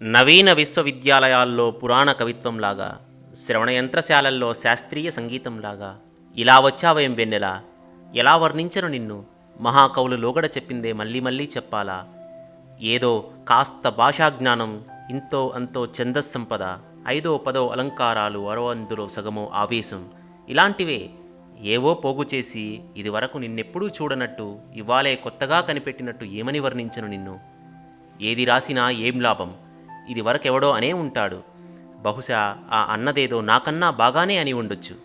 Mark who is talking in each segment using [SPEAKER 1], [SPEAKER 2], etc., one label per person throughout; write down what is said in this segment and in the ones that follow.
[SPEAKER 1] నవీన విశ్వవిద్యాలయాల్లో పురాణ కవిత్వంలాగా శ్రవణ యంత్రశాలల్లో శాస్త్రీయ సంగీతంలాగా ఇలా వచ్చావేం వెన్నెలా ఎలా వర్ణించను నిన్ను మహాకవులు లోగడ చెప్పిందే మళ్ళీ మళ్ళీ చెప్పాలా? ఏదో కాస్త భాషాజ్ఞానం ఇంతో అంతో ఛందస్సంపద ఐదో పదో అలంకారాలు అరో అందులో సగమో ఆవేశం ఇలాంటివే ఏవో పోగు చేసి ఇదివరకు నిన్నెప్పుడూ చూడనట్టు ఇవాళే కొత్తగా కనిపెట్టినట్టు ఏమని వర్ణించను నిన్ను? ఏది రాసినా ఏం లాభం? ఇది వరకెవడో అనే ఉంటాడు. బహుశా ఆ అన్నదేదో నాకన్నా బాగానే అని ఉండొచ్చు.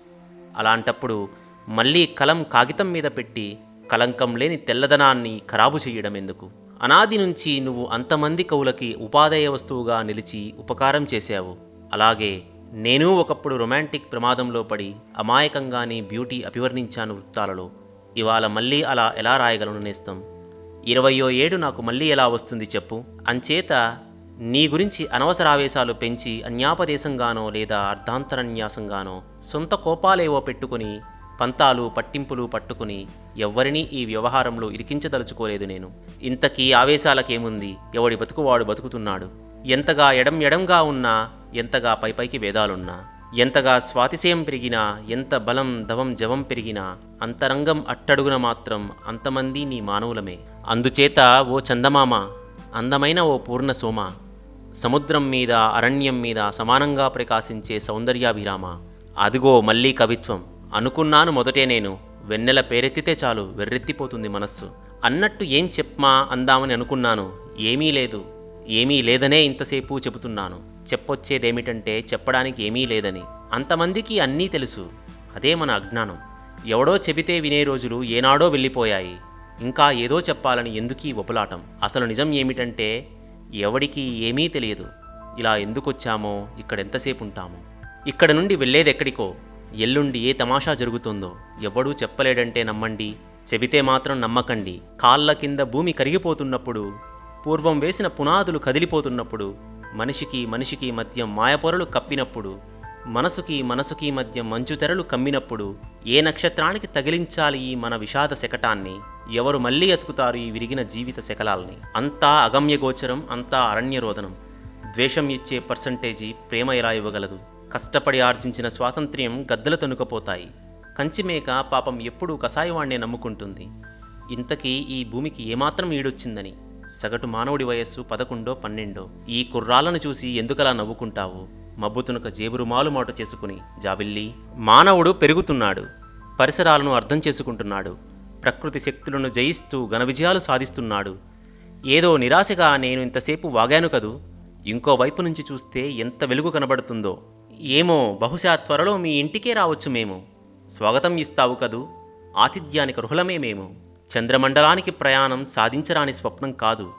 [SPEAKER 1] అలాంటప్పుడు మళ్ళీ కలం కాగితం మీద పెట్టి కలంకం లేని తెల్లదనాన్ని ఖరాబు చేయడం ఎందుకు? అనాది నుంచి నువ్వు అంతమంది కవులకి ఉపాధేయ వస్తువుగా నిలిచి ఉపకారం చేశావు. అలాగే నేను ఒకప్పుడు రొమాంటిక్ ప్రమాదంలో పడి అమాయకంగానే బ్యూటీ అభివర్ణించాను వృత్తాలలో. ఇవాళ మళ్ళీ అలా ఎలా రాయగలను నేస్తం? ఇరవయో ఏడు నాకు మళ్ళీ ఎలా వస్తుంది చెప్పు? అంచేత నీ గురించి అనవసరావేశాలు పెంచి అన్యాపదేశంగానో లేదా అర్ధాంతరన్యాసంగానో సొంత కోపాలేవో పెట్టుకుని పంతాలు పట్టింపులు పట్టుకుని ఎవ్వరినీ ఈ వ్యవహారంలో ఇరికించదలుచుకోలేదు నేను. ఇంతకీ ఆవేశాలకేముంది? ఎవడి బతుకువాడు బతుకుతున్నాడు? ఎంతగా ఎడం ఎడంగా ఉన్నా ఎంతగా పైపైకి వేదాలున్నా ఎంతగా స్వాతిశయం పెరిగినా ఎంత బలం దవం జవం పెరిగినా అంతరంగం అట్టడుగున మాత్రం అంతమంది నీ మానవులమే. అందుచేత ఓ చందమామ అందమైన ఓ పూర్ణ సోమ సముద్రం మీద అరణ్యం మీద సమానంగా ప్రకాశించే సౌందర్యాభిరామ. అదిగో మళ్ళీ కవిత్వం. అనుకున్నాను మొదటే నేను. వెన్నెల పేరెత్తితే చాలు వెర్రెత్తిపోతుంది మనస్సు. అన్నట్టు ఏం చెప్పమా అందామని అనుకున్నాను. ఏమీ లేదు. ఏమీ లేదనే ఇంతసేపు చెబుతున్నాను. చెప్పొచ్చేదేమిటంటే చెప్పడానికి ఏమీ లేదని. అంతమందికి అన్నీ తెలుసు. అదే మన అజ్ఞానం. ఎవడో చెబితే వినే రోజులు ఏనాడో వెళ్ళిపోయాయి. ఇంకా ఏదో చెప్పాలని ఎందుకీ ఒపులాటం అసలు నిజం ఏమిటంటే ఎవడికి ఏమీ తెలియదు. ఇలా ఎందుకొచ్చామో ఇక్కడ ఎంతసేపు ఉంటామో? ఇక్కడ నుండి వెళ్ళేదెక్కడికో ఎల్లుండి ఏ తమాషా జరుగుతుందో? ఎవడూ చెప్పలేడంటే నమ్మండి. చెబితే మాత్రం నమ్మకండి. కాళ్ళ కింద భూమి కరిగిపోతున్నప్పుడు పూర్వం వేసిన పునాదులు కదిలిపోతున్నప్పుడు మనిషికి మనిషికి మధ్య మాయపొరలు కప్పినప్పుడు మనసుకి మనసుకి మధ్య మంచుతెరలు కమ్మినప్పుడు ఏ నక్షత్రానికి తగిలించాలి ఈ మన విషాద శకటాన్ని? ఎవరు మళ్ళీ ఎతుకుతారు ఈ విరిగిన జీవిత శకలాల్ని? అంతా అగమ్యగోచరం అంతా అరణ్యరోదనం ద్వేషం ఇచ్చే పర్సంటేజీ ప్రేమ ఎలా ఇవ్వగలదు? కష్టపడి ఆర్జించిన స్వాతంత్ర్యం గద్దలు తనుకపోతాయి. కంచిమేక పాపం ఎప్పుడూ కషాయవాణ్ణే నమ్ముకుంటుంది. ఇంతకీ ఈ భూమికి ఏమాత్రం ఈడొచ్చిందని? సగటు మానవుడి వయస్సు పదకొండో పన్నెండో. ఈ కుర్రాలను చూసి ఎందుకలా నవ్వుకుంటావు? మబ్బుతునుక జేబురుమాలు మాట చేసుకుని జాబిల్లి. మానవుడు పెరుగుతున్నాడు. పరిసరాలను అర్థం చేసుకుంటున్నాడు. ప్రకృతి శక్తులను జయిస్తూ ఘన విజయాలు సాధిస్తున్నాడు. ఏదో నిరాశగా నేను ఇంతసేపు వాగాను కదూ? ఇంకో వైపు నుంచి చూస్తే ఎంత వెలుగు కనబడుతుందో. ఏమో బహుశా త్వరలో మీ ఇంటికే రావచ్చు మేము. స్వాగతం ఇస్తావు కదూ? ఆతిథ్యానికి రుహలమే మేము. చంద్రమండలానికి ప్రయాణం సాధించరాని స్వప్నం కాదు.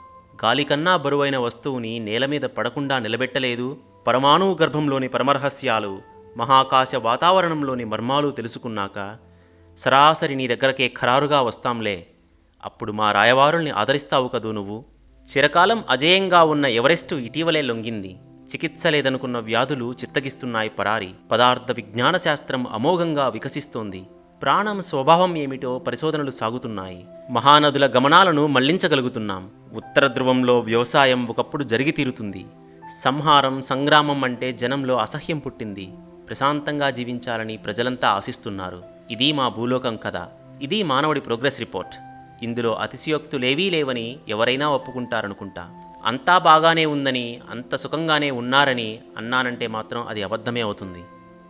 [SPEAKER 1] గాలికన్నా బరువైన వస్తువుని నేల మీద పడకుండా నిలబెట్టలేదు. పరమాణువు గర్భంలోని పరమరహస్యాలు మహాకాశ వాతావరణంలోని మర్మాలు తెలుసుకున్నాక సరాసరి నీ దగ్గరకే ఖరారుగా వస్తాంలే. అప్పుడు మా రాయవారుల్ని ఆదరిస్తావు కదూ నువ్వు? చిరకాలం అజేయంగా ఉన్న ఎవరెస్టు ఇటీవలే లొంగింది. చికిత్స లేదనుకున్న వ్యాధులు చిత్తగిస్తున్నాయి పరారి. పదార్థ విజ్ఞాన శాస్త్రం అమోఘంగా వికసిస్తోంది. ప్రాణం స్వభావం ఏమిటో పరిశోధనలు సాగుతున్నాయి. మహానదుల గమనాలను మళ్ళించగలుగుతున్నాం. ఉత్తర ధ్రువంలో వ్యవసాయం ఒకప్పుడు జరిగి తీరుతుంది. సంహారం సంగ్రామం అంటే జనంలో అసహ్యం పుట్టింది. ప్రశాంతంగా జీవించాలని ప్రజలంతా ఆశిస్తున్నారు. ఇది మా భూలోకం కథ. ఇది మానవుడి ప్రోగ్రెస్ రిపోర్ట్. ఇందులో అతిశయోక్తులేవీ లేవని ఎవరైనా ఒప్పుకుంటారనుకుంటా. అంతా బాగానే ఉందని అంత సుఖంగానే ఉన్నారని అన్నానంటే మాత్రం అది అబద్ధమే అవుతుంది.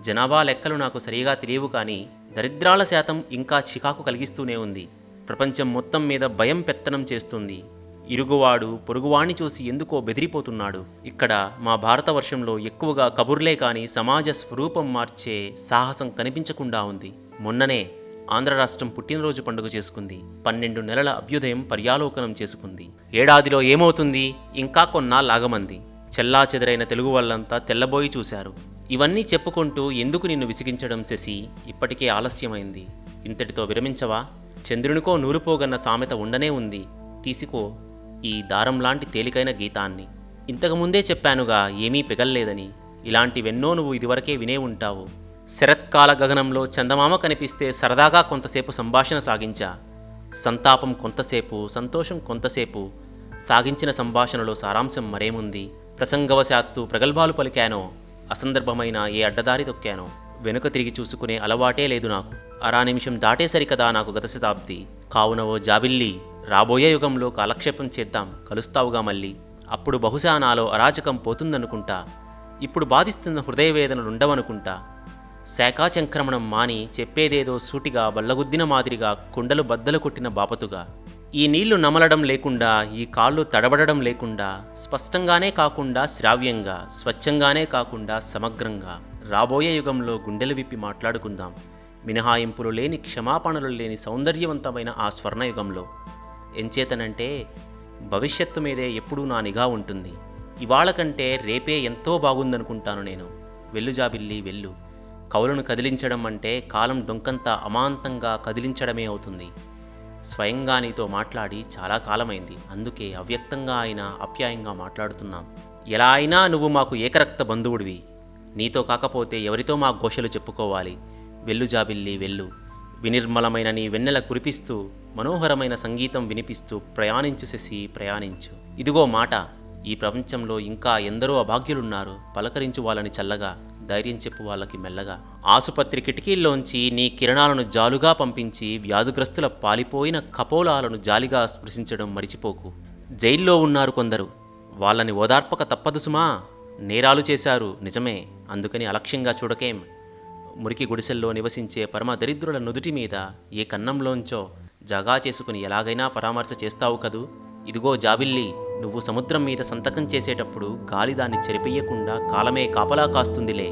[SPEAKER 1] జనాభా లెక్కలు నాకు సరిగా తెలియవు కానీ దరిద్రాల శాతం ఇంకా చికాకు కలిగిస్తూనే ఉంది. ప్రపంచం మొత్తం మీద భయం పెత్తనం చేస్తుంది. ఇరుగువాడు పొరుగువాణ్ణి చూసి ఎందుకో బెదిరిపోతున్నాడు. ఇక్కడ మా భారతవర్షంలో ఎక్కువగా కబుర్లే కాని సమాజ స్వరూపం మార్చే సాహసం కనిపించకుండా ఉంది. మొన్ననే ఆంధ్ర రాష్ట్రం పుట్టినరోజు పండుగ చేసుకుంది. పన్నెండు నెలల అభ్యుదయం పర్యాలోకనం చేసుకుంది. ఏడాదిలో ఏమవుతుంది? ఇంకా కొన్నాళ్ళాగమంది. చెల్లా చెదరైన తెలుగు వాళ్ళంతా తెల్లబోయి చూశారు. ఇవన్నీ చెప్పుకుంటూ ఎందుకు నిన్ను విసిగించడం శశి? ఇప్పటికే ఆలస్యమైంది. ఇంతటితో విరమించవా? చంద్రునికో నూరుపోగన్న సామెత ఉండనే ఉంది. తీసుకో ఈ దారం లాంటి తేలికైన గీతాన్ని. ఇంతకుముందే చెప్పానుగా ఏమీ పెగల్లేదని. ఇలాంటివెన్నో నువ్వు ఇదివరకే వినే ఉంటావు. శరత్కాల గగనంలో చందమామ కనిపిస్తే సరదాగా కొంతసేపు సంభాషణ సాగించా. సంతాపం కొంతసేపు సంతోషం కొంతసేపు. సాగించిన సంభాషణలో సారాంశం మరేముంది? ప్రసంగవశాత్తు ప్రగల్భాలు పలికానో? అసందర్భమైన ఏ అడ్డదారి తొక్కానో? వెనుక తిరిగి చూసుకునే అలవాటే లేదు నాకు. అరా నిమిషం దాటేసరి కదా నాకు గత శతాబ్ది. కావున ఓ జాబిల్లి రాబోయే యుగంలో కాలక్షేపం చేద్దాం కలుస్తావుగా మళ్ళీ. అప్పుడు బహుశా నాలో అరాచకం పోతుందనుకుంటా. ఇప్పుడు బాధిస్తున్న హృదయవేదనలుండవనుకుంటా. శాఖాచంక్రమణం మాని చెప్పేదేదో సూటిగా బల్లగుద్దిన మాదిరిగా కుండలు బద్దలు కొట్టిన బాపతుగా. ఈ నీళ్ళు నమలడం లేకుండా ఈ కాళ్ళు తడబడడం లేకుండా స్పష్టంగానే కాకుండా శ్రావ్యంగా స్వచ్ఛంగానే కాకుండా సమగ్రంగా రాబోయే యుగంలో గుండెలు విప్పి మాట్లాడుకుందాం. మినహాయింపులు లేని క్షమాపణలు లేని సౌందర్యవంతమైన ఆ స్వర్ణయుగంలో ఎంచేతనంటే భవిష్యత్తు మీదే ఎప్పుడూ నా నిఘా ఉంటుంది. ఇవాళ కంటే రేపే ఎంతో బాగుందనుకుంటాను నేను. వెళ్ళు జాబిల్లి వెళ్ళు. కవులను కదిలించడం అంటే కాలం డొంకంతా అమాంతంగా కదిలించడమే అవుతుంది. స్వయంగా నీతో మాట్లాడి చాలా కాలమైంది. అందుకే అవ్యక్తంగా అయినా అప్యాయంగా మాట్లాడుతున్నాం ఎలా అయినా నువ్వు మాకు ఏకరక్త బంధువుడివి. నీతో కాకపోతే ఎవరితో మా ఘోషలు చెప్పుకోవాలి? వెల్లు జాబిల్లి వెల్లు వినిర్మలమైన నీ వెన్నెల కురిపిస్తూ మనోహరమైన సంగీతం వినిపిస్తూ ప్రయాణించు శశి ప్రయాణించు. ఇదిగో మాట. ఈ ప్రపంచంలో ఇంకా ఎందరో అభాగ్యులున్నారు. పలకరించు వాళ్ళని చల్లగా. ధైర్యం చెప్పు వాళ్ళకి మెల్లగా. ఆసుపత్రి కిటికీల్లోంచి నీ కిరణాలను జాలుగా పంపించి వ్యాధుగ్రస్తుల పాలిపోయిన కపోలాలను జాలిగా స్పృశించడం మరిచిపోకు. జైల్లో ఉన్నారు కొందరు. వాళ్ళని ఓదార్పక తప్పదు సుమా. నేరాలు చేశారు. నిజమే. అందుకని అలక్ష్యంగా చూడకేం. మురికి గుడిసెల్లో నివసించే పరమ దరిద్రుల నుదుటి మీద ఏ కన్నంలోంచో జగా చేసుకుని ఎలాగైనా పరామర్శ చేస్తావు కదూ. ఇదిగో జాబిల్లి. నువ్వు సముద్రం మీద సంతకం చేసేటప్పుడు గాలి దాన్ని చెరిపెయ్యకుండా కాలమే కాపలా కాస్తుందిలే.